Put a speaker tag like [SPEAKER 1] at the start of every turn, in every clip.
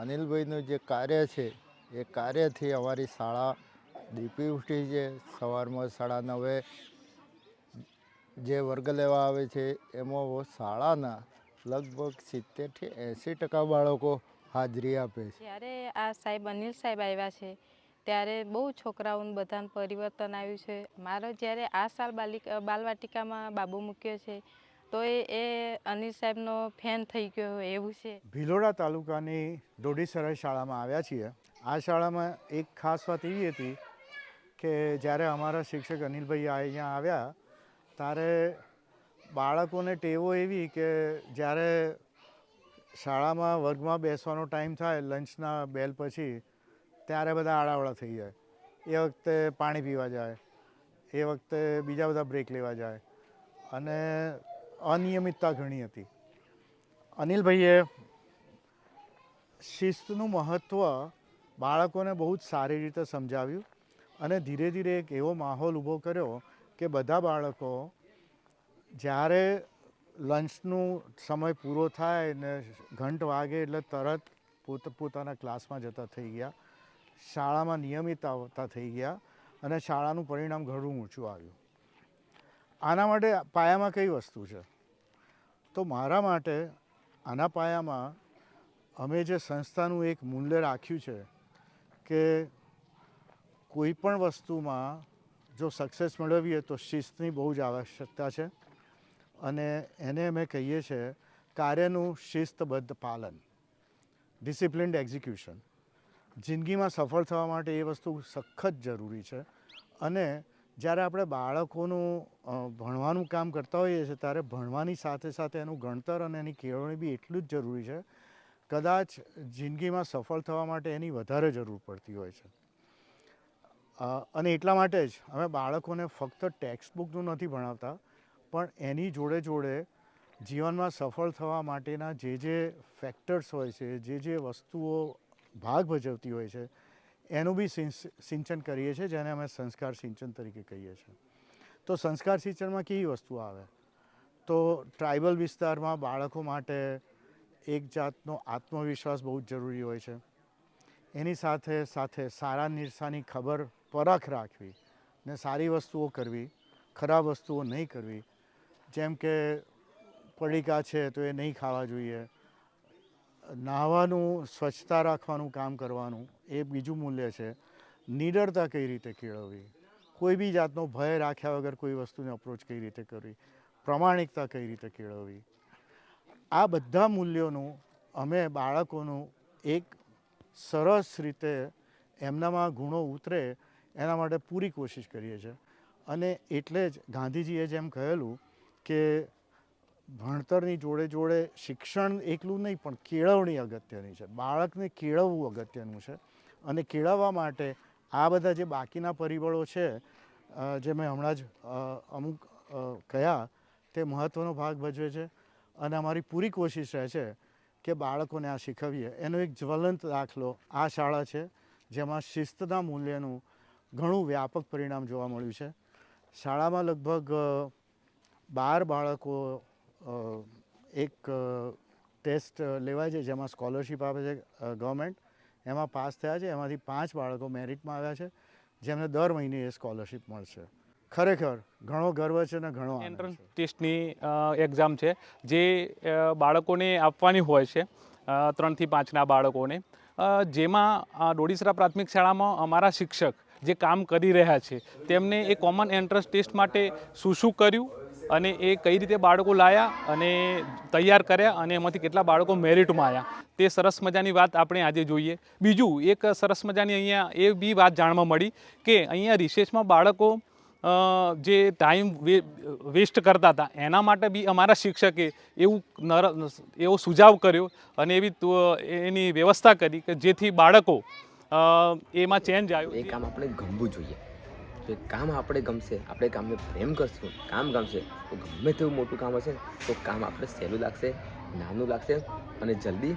[SPEAKER 1] અનિલભાઈનું જે કાર્ય છે, એ કાર્યથી અમારી શાળા દીપી ઉઠી છે. સવારમાં સાડા નવે જે વર્ગ લેવા આવે છે, એમાં શાળાના લગભગ સિત્તેરથી એંસી ટકા બાળકો હાજરી આપે છે.
[SPEAKER 2] જ્યારે આ સાહેબ અનિલ સાહેબ આવ્યા છે, ત્યારે બહુ છોકરાઓનું બધાને પરિવર્તન આવ્યું છે. મારો જ્યારે આ સાલ બાલિકા, બાલવાટિકામાં બાબુ મૂક્યો છે તો એ એ અનિલ સાહેબનો ફેન થઈ ગયો એવું છે.
[SPEAKER 3] ભિલોડા તાલુકાની ડોડીસરાય શાળામાં આવ્યા છીએ. આ શાળામાં એક ખાસ વાત એવી હતી કે જ્યારે અમારા શિક્ષક અનિલભાઈ અહીંયા આવ્યા, ત્યારે બાળકોને ટેવો એવી કે જ્યારે શાળામાં વર્ગમાં બેસવાનો ટાઈમ થાય, લંચના બેલ પછી, ત્યારે બધા આડાવડા થઈ જાય. એ વખતે પાણી પીવા જાય, એ વખતે બીજા બધા બ્રેક લેવા જાય. અને અનિયમિતતા ઘણી હતી. અનિલભાઈએ શિસ્તનું મહત્ત્વ બાળકોને બહુ જ સારી રીતે સમજાવ્યું અને ધીરે ધીરે એક એવો માહોલ ઊભો કર્યો કે બધા બાળકો જ્યારે લંચનું સમય પૂરો થાય ને ઘંટ વાગે એટલે તરત પોત, પોતાના ક્લાસમાં જતા થઈ ગયા. શાળામાં નિયમિત આવતા થઈ ગયા અને શાળાનું પરિણામ ઘણું ઊંચું આવ્યું. આના માટે પાયામાં કઈ વસ્તુ છે? તો મારા માટે આના પાયામાં અમે જે સંસ્થાનું એક મૂલ્ય રાખ્યું છે કે કોઈ પણ વસ્તુમાં જો સક્સેસ મેળવીએ તો શિસ્તની બહુ જ આવશ્યકતા છે અને એને અમે કહીએ છીએ કાર્યનું શિસ્તબદ્ધ પાલન ડિસિપ્લિન્ડ એક્ઝિક્યુશન જિંદગીમાં સફળ થવા માટે એ વસ્તુ સખત જરૂરી છે અને જ્યારે આપણે બાળકોનું ભણવાનું કામ કરતા હોઈએ છીએ, ત્યારે ભણવાની સાથે સાથે એનું ગણતર અને એની કેળવણી બી એટલું જ જરૂરી છે. કદાચ જિંદગીમાં સફળ થવા માટે એની વધારે જરૂર પડતી હોય છે. અને એટલા માટે જ અમે બાળકોને ફક્ત ટેક્સ્ટ બુકનું નથી ભણાવતા, પણ એની જોડે જોડે જીવનમાં સફળ થવા માટેના જે જે ફેક્ટર્સ હોય છે, જે જે વસ્તુઓ ભાગ ભજવતી હોય છે એનું બી સિંચન કરીએ છીએ, જેને અમે સંસ્કાર સિંચન તરીકે કહીએ છીએ. તો સંસ્કાર સિંચનમાં કેવી વસ્તુ આવે? તો ટ્રાઇબલ વિસ્તારમાં બાળકો માટે એક જાતનો આત્મવિશ્વાસ બહુ જ જરૂરી હોય છે. એની સાથે સાથે સારા નિરસાની ખબર પરખ રાખવી ને સારી વસ્તુઓ કરવી, ખરાબ વસ્તુઓ નહીં કરવી. જેમ કે પડીકા છે તો એ નહીં ખાવા જોઈએ. નાહવાનું, સ્વચ્છતા રાખવાનું, કામ કરવાનું, એ બીજું મૂલ્ય છે. નિડરતા કઈ રીતે કેળવવી? કોઈ બી જાતનો ભય રાખ્યા વગર કોઈ વસ્તુને અપ્રોચ કઈ રીતે કરવી? પ્રમાણિકતા કઈ રીતે કેળવવી? આ બધા મૂલ્યોનું અમે બાળકોનું એક સરસ રીતે એમનામાં ગુણો ઉતરે એના માટે પૂરી કોશિશ કરીએ છીએ. અને એટલે જ ગાંધીજીએ જેમ કહેલું કે ભણતરની જોડે જોડે શિક્ષણ એકલું નહીં, પણ કેળવણી અગત્યની છે. બાળકને કેળવવું અગત્યનું છે. અને કેળવવા માટે આ બધા જે બાકીના પરિબળો છે જે મેં હમણાં જ અમુક કયા, તે મહત્ત્વનો ભાગ ભજવે છે. અને અમારી પૂરી કોશિશ રહે છે કે બાળકોને આ શીખવીએ. એનો એક જ્વલંત દાખલો આ શાળા છે, જેમાં શિસ્તના મૂલ્યનું ઘણું વ્યાપક પરિણામ જોવા મળ્યું છે. શાળામાં લગભગ બાર બાળકો એક ટેસ્ટ લેવાય છે જેમાં સ્કોલરશિપ આપે છે ગવર્મેન્ટ એમાં પાસ થયા છે. એમાંથી પાંચ બાળકો મેરિટમાં આવ્યા છે જેમને દર મહિને એ સ્કોલરશિપ મળશે. ખરેખર ઘણો ગર્વ છે ને ઘણો
[SPEAKER 4] એન્ટ્રન્સ ટેસ્ટની એક્ઝામ છે. જે બાળકોને આપવાની હોય છે ત્રણથી પાંચના બાળકોને. જેમાં ડોડીસરા પ્રાથમિક શાળામાં અમારા શિક્ષક જે કામ કરી રહ્યા છે તેમને એ કોમન એન્ટ્રન્સ ટેસ્ટ માટે શું શું કર્યું? અને એ કઈ રીતે બાળકો લાયા અને તૈયાર કર્યા અને એમાંથી કેટલા બાળકો મેરિટમાં આવ્યા તે સરસ મજાની વાત આપણે આજે જોઈએ. બીજું, એક સરસ મજાની અહીંયા એ બી વાત જાણવા મળી કે અહીંયા રિસેસમાં બાળકો જે ટાઈમ વેસ્ટ કરતા હતા, એના માટે બી અમારા શિક્ષકે એવું નર, એવો સુઝાવ કર્યો અને એવી એની વ્યવસ્થા કરી કે જેથી બાળકો એમાં ચેન્જ આવ્યો.
[SPEAKER 5] એ કામ આપણે ગમવું જોઈએ. એ કામ આપણે ગમશે, આપણે કામને પ્રેમ કરશું, કામ ગમશે, તો ગમે તેવું મોટું કામ હશે તો કામ આપણે સહેલું લાગશે, નાનું લાગશે અને જલ્દી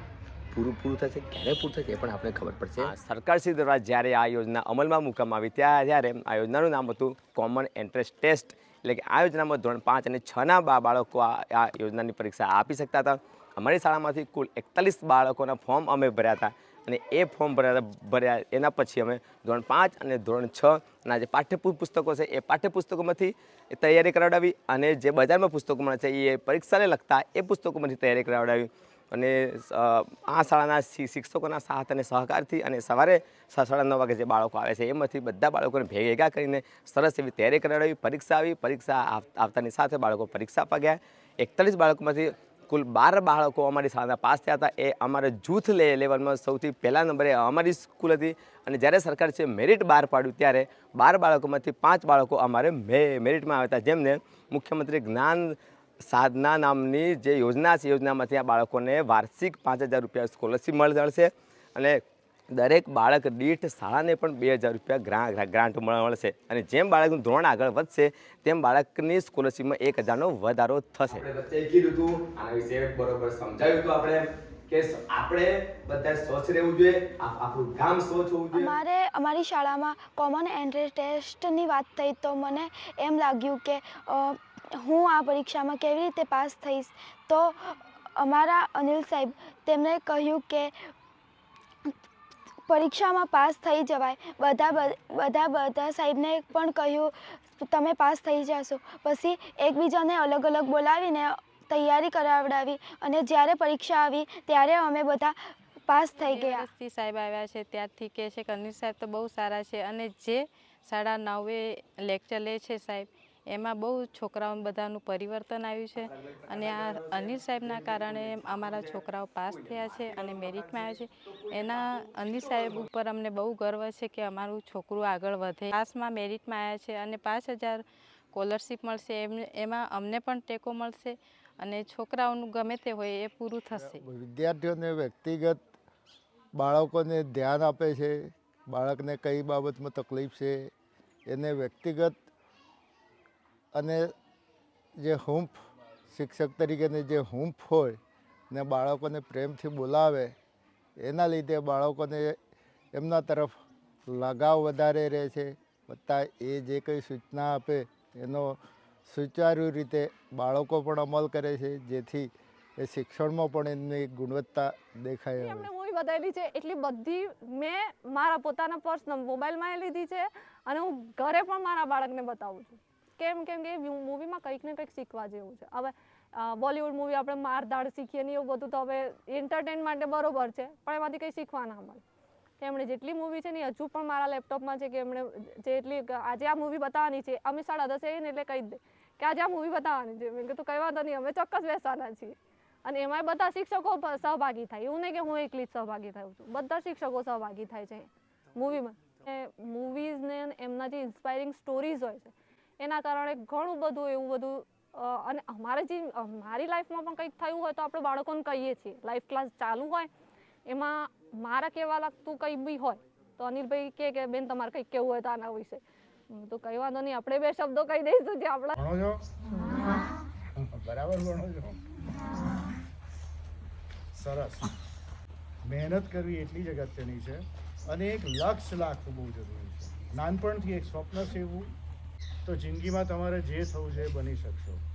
[SPEAKER 5] પૂરું પૂરું થશે, ક્યારે પૂરું થશે એ પણ આપણે ખબર પડશે. સરકારશ્રી દ્વારા જ્યારે આ યોજના અમલમાં મૂકવામાં આવી ત્યાં ત્યારે આ યોજનાનું નામ હતું કોમન એન્ટ્રન્સ ટેસ્ટ એટલે કે આ યોજનામાં ધોરણ પાંચ અને છના બા બાળકો આ યોજનાની પરીક્ષા આપી શકતા હતા. અમારી શાળામાંથી કુલ એકતાલીસ બાળકોના ફોર્મ અમે ભર્યા હતા. અને એ ફોર્મ ભર્યા ભર્યા એના પછી અમે ધોરણ પાંચ અને ધોરણ છ ના જે પાઠ્ય પુસ્તકો છે એ પાઠ્યપુસ્તકોમાંથી તૈયારી કરાવડાવી અને જે બજારમાં પુસ્તકો મળે છે એ પરીક્ષાને લગતા એ પુસ્તકોમાંથી તૈયારી કરાવડાવી. અને આ શાળાના શિક્ષકોના સાથ અને સહકારથી અને સવારે સાડા નવ વાગે જે બાળકો આવે છે એમાંથી બધા બાળકોને ભેગા કરીને સરસ એવી તૈયારી કરાવડાવી. પરીક્ષા આવી, પરીક્ષા આવતાની સાથે બાળકો પરીક્ષા આપવા ગયા. એકતાલીસ બાળકોમાંથી કુલ બાર બાળકો અમારી શાળાના પાસ થયા હતા. એ અમારે જૂથ લે, લેવલમાં સૌથી પહેલા નંબરે અમારી સ્કૂલ હતી અને જ્યારે સરકાર છે મેરિટ બહાર પાડ્યું ત્યારે બાર બાળકોમાંથી પાંચ બાળકો અમારે મે, મેરિટમાં આવ્યા હતા. જેમને મુખ્યમંત્રી જ્ઞાન સાધના નામની જે યોજના છે યોજનામાંથી આ બાળકોને વાર્ષિક પાંચ હજાર રૂપિયા સ્કોલરશીપ મળશે અને દરેક બાળક દીઠ શાળાને પણ બે હજાર રૂપિયા ગ્રા ગ્રાન્ટ મળશે. અને જેમ બાળકનું ધોરણ આગળ વધશે તેમ બાળકની સ્કોલરશીપમાં એક હજારનો વધારો થશે. આપણે કીધું હતું આના વિશે બરોબર સમજાવ્યું હતું આપણે કે આપણે બધા સ્વચ્છ રહેવું જોઈએ આપણું ગામ સ્વચ્છ હોવું
[SPEAKER 6] અમારે અમારી શાળામાં કોમન એન્ટ્રન્સ ટેસ્ટની વાત થઈ તો મને એમ લાગ્યું કે હું આ પરીક્ષામાં કેવી રીતે પાસ થઈશ? તો અમારા અનિલ સાહેબ તેમણે કહ્યું કે પરીક્ષામાં પાસ થઈ જવાય. બધા બધા બધા સાહેબને પણ કહ્યું, તમે પાસ થઈ જશો. પછી એકબીજાને અલગ અલગ બોલાવીને તૈયારી કરાવડાવી અને જ્યારે પરીક્ષા આવી ત્યારે અમે બધા પાસ થઈ ગયા.
[SPEAKER 2] સી સાહેબ આવ્યા છે, ત્યારથી કહે છે કે અનિલ સાહેબ તો બહુ સારા છે અને જે સાડા નવે લેક્ચર લે છે સાહેબ એમાં બહુ છોકરાઓને બધાનું પરિવર્તન આવ્યું છે. અને આ અનિલ સાહેબના કારણે અમારા છોકરાઓ પાસ થયા છે અને મેરિટમાં આવ્યા છે. એના અનિલ સાહેબ ઉપર અમને બહુ ગર્વ છે કે અમારું છોકરું આગળ વધે. પાસમાં મેરિટમાં આવ્યા છે અને પાંચ હજાર સ્કોલરશીપ મળશે. એમ, એમાં અમને પણ ટેકો મળશે અને છોકરાઓનું ગમે તે હોય એ પૂરું થશે.
[SPEAKER 1] વિદ્યાર્થીઓને વ્યક્તિગત બાળકોને ધ્યાન આપે છે. બાળકને કઈ બાબતમાં તકલીફ છે, એને વ્યક્તિગત અને જે હૂંફ શિક્ષક તરીકેની જે હૂંફ હોય ને બાળકોને પ્રેમથી બોલાવે એના લીધે બાળકોને એમના તરફ લગાવ વધારે રહે છે. વત્તા એ જે કંઈ સૂચના આપે એનો સુચારુ રીતે બાળકો પણ અમલ કરે છે જેથી એ શિક્ષણમાં પણ એમની ગુણવત્તા દેખાય
[SPEAKER 7] એમને મૂવી બતાવેલી છે એટલી બધી મેં મારા પોતાના પર્સનલ મોબાઈલમાં લીધી છે અને હું ઘરે પણ મારા બાળકને બતાવું છું. કેમ કેમ કે મૂવીમાં કંઈક ને કંઈક શીખવા જેવું છે. હવે બોલિવૂડ મૂવી આપણે મારધાડ શીખીએ ને એવું બધું તો હવે એન્ટરટેન માટે બરોબર છે, પણ એમાંથી કંઈ શીખવા ના મળે. એમણે જેટલી મૂવી છે ને હજુ પણ મારા લેપટોપમાં છે કે એમણે જેટલી આજે આ મૂવી બતાવવાની છે, અમે સાડા દસે ને એટલે કહી દે કે આજે આ મૂવી બતાવવાની છે. મેં કીધું કંઈ વાંધો નહીં, અમે ચોક્કસ બેસવાના છીએ. અને એમાંય બધા શિક્ષકો સહભાગી થાય. એવું નહીં કે હું એકલી જ સહભાગી થયું છું. બધા શિક્ષકો સહભાગી થાય છે મૂવીમાં મૂવીઝને એમના જે ઇન્સ્પાયરિંગ સ્ટોરીઝ હોય છે એના કારણે ઘણું બધું એવું બધું અને અમારે જે મારી લાઈફમાં પણ કંઈક થયું હોય તો આપણે બાળકોને કહીએ છીએ. લાઈફ ક્લાસ ચાલુ હોય, એમાં મારા કહેવા લાગતું કંઈ બી હોય, તો અનિલભાઈ કહે કે, બેન, તમારે કંઈક કેવું હોય તો આના વિશે. તો કંઈ વાંધો નહીં, આપણે બે શબ્દો કહી દઈશું જે આપણા
[SPEAKER 3] બરાબર ભણો છો? સરસ. મહેનત કરવી એટલી જ અગત્યની છે અને એક લક્ષ્ય રાખવું બહુ જરૂરી છે. નાનપણથી એક સ્વપ્ન સેવવું તો જિંદગીમાં તમારે જે થવું છે એ બની શકશો.